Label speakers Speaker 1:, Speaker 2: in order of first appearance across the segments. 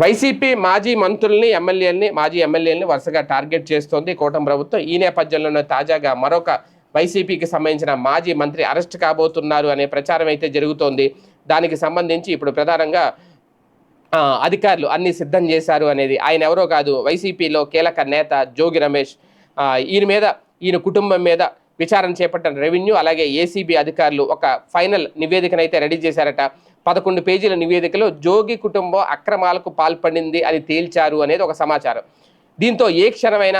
Speaker 1: YCP మాజీ మంత్రుల్ని ఎమ్మెల్యేలని మాజీ ఎమ్మెల్యేలని వరుసగా టార్గెట్ చేస్తోంది కూటమి ప్రభుత్వం. ఈ నేపథ్యంలోనే తాజాగా మరొక వైసీపీకి సంబంధించిన మాజీ మంత్రి అరెస్ట్ కాబోతున్నారు అనే ప్రచారం అయితే జరుగుతోంది. దానికి సంబంధించి ఇప్పుడు ప్రధానంగా అధికారులు అన్ని సిద్ధం చేశారు అనేది ఆయన ఎవరో కాదు వైసీపీలో కీలక నేత జోగి రమేష్. ఈయన మీద ఈయన కుటుంబం మీద విచారణ చేపట్టిన రెవెన్యూ అలాగే ఏసీబీ అధికారులు ఒక ఫైనల్ నివేదికనైతే రెడీ చేశారట. పదకొండు పేజీల నివేదికలో జోగి కుటుంబం అక్రమాలకు పాల్పడింది అని తేల్చారు అనేది ఒక సమాచారం. దీంతో ఏ క్షణమైన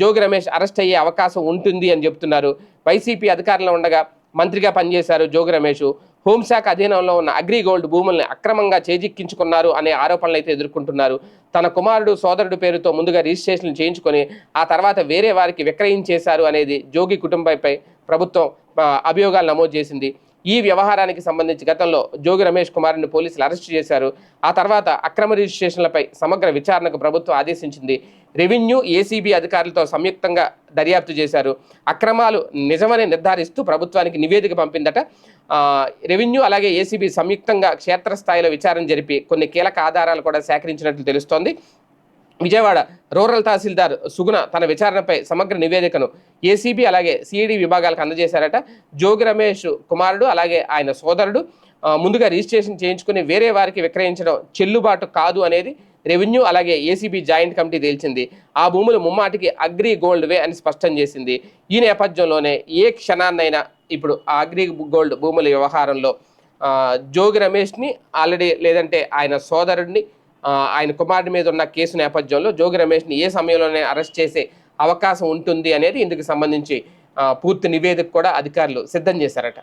Speaker 1: జోగి రమేష్ అరెస్ట్ అయ్యే అవకాశం ఉంటుంది అని చెప్తున్నారు. వైసీపీ అధికారంలో ఉండగా మంత్రిగా పనిచేశారు జోగి రమేష్. హోంశాఖ అధీనంలో ఉన్న అగ్రిగోల్డ్ భూముల్ని అక్రమంగా చేజిక్కించుకున్నారు అనే ఆరోపణలు అయితే ఎదుర్కొంటున్నారు. తన కుమారుడు సోదరుడు పేరుతో ముందుగా రిజిస్ట్రేషన్ చేయించుకొని ఆ తర్వాత వేరే వారికి విక్రయించేశారు అనేది జోగి కుటుంబంపై ప్రభుత్వం అభియోగాలు నమోదు చేసింది. ఈ వ్యవహారానికి సంబంధించి గతంలో జోగి రమేష్ కుమార్ని పోలీసులు అరెస్ట్ చేశారు. ఆ తర్వాత అక్రమ రిజిస్ట్రేషన్లపై సమగ్ర విచారణకు ప్రభుత్వం ఆదేశించింది. రెవెన్యూ ఏసీబీ అధికారులతో సంయుక్తంగా దర్యాప్తు చేశారు. అక్రమాలు నిజమని నిర్ధారిస్తూ ప్రభుత్వానికి నివేదిక పంపిందట. రెవెన్యూ అలాగే ఏసీబీ సంయుక్తంగా క్షేత్రస్థాయిలో విచారణ జరిపి కొన్ని కీలక ఆధారాలు కూడా సేకరించినట్లు తెలుస్తోంది. విజయవాడ రూరల్ తహసీల్దార్ సుగుణ తన విచారణపై సమగ్ర నివేదికను ఏసీబీ అలాగే సిఈడి విభాగాలకు అందజేశారట. జోగి రమేష్ కుమారుడు అలాగే ఆయన సోదరుడు ముందుగా రిజిస్ట్రేషన్ చేయించుకుని వేరే వారికి విక్రయించడం చెల్లుబాటు కాదు అనేది రెవెన్యూ అలాగే ఏసీబీ జాయింట్ కమిటీ తేల్చింది. ఆ భూములు ముమ్మాటికి అగ్రి గోల్డ్ వే అని స్పష్టం చేసింది. ఈ నేపథ్యంలోనే ఏ క్షణాన్నైనా ఇప్పుడు ఆ అగ్రి గోల్డ్ భూముల వ్యవహారంలో జోగి రమేష్ని ఆల్రెడీ లేదంటే ఆయన సోదరుడిని ఆయన కుమారుడి మీద ఉన్న కేసు నేపథ్యంలో జోగి రమేష్ని ఏ సమయంలోనే అరెస్ట్ చేసే అవకాశం ఉంటుంది అనేది ఇందుకు సంబంధించి పూర్తి నివేదిక కూడా అధికారులు సిద్ధం చేశారట.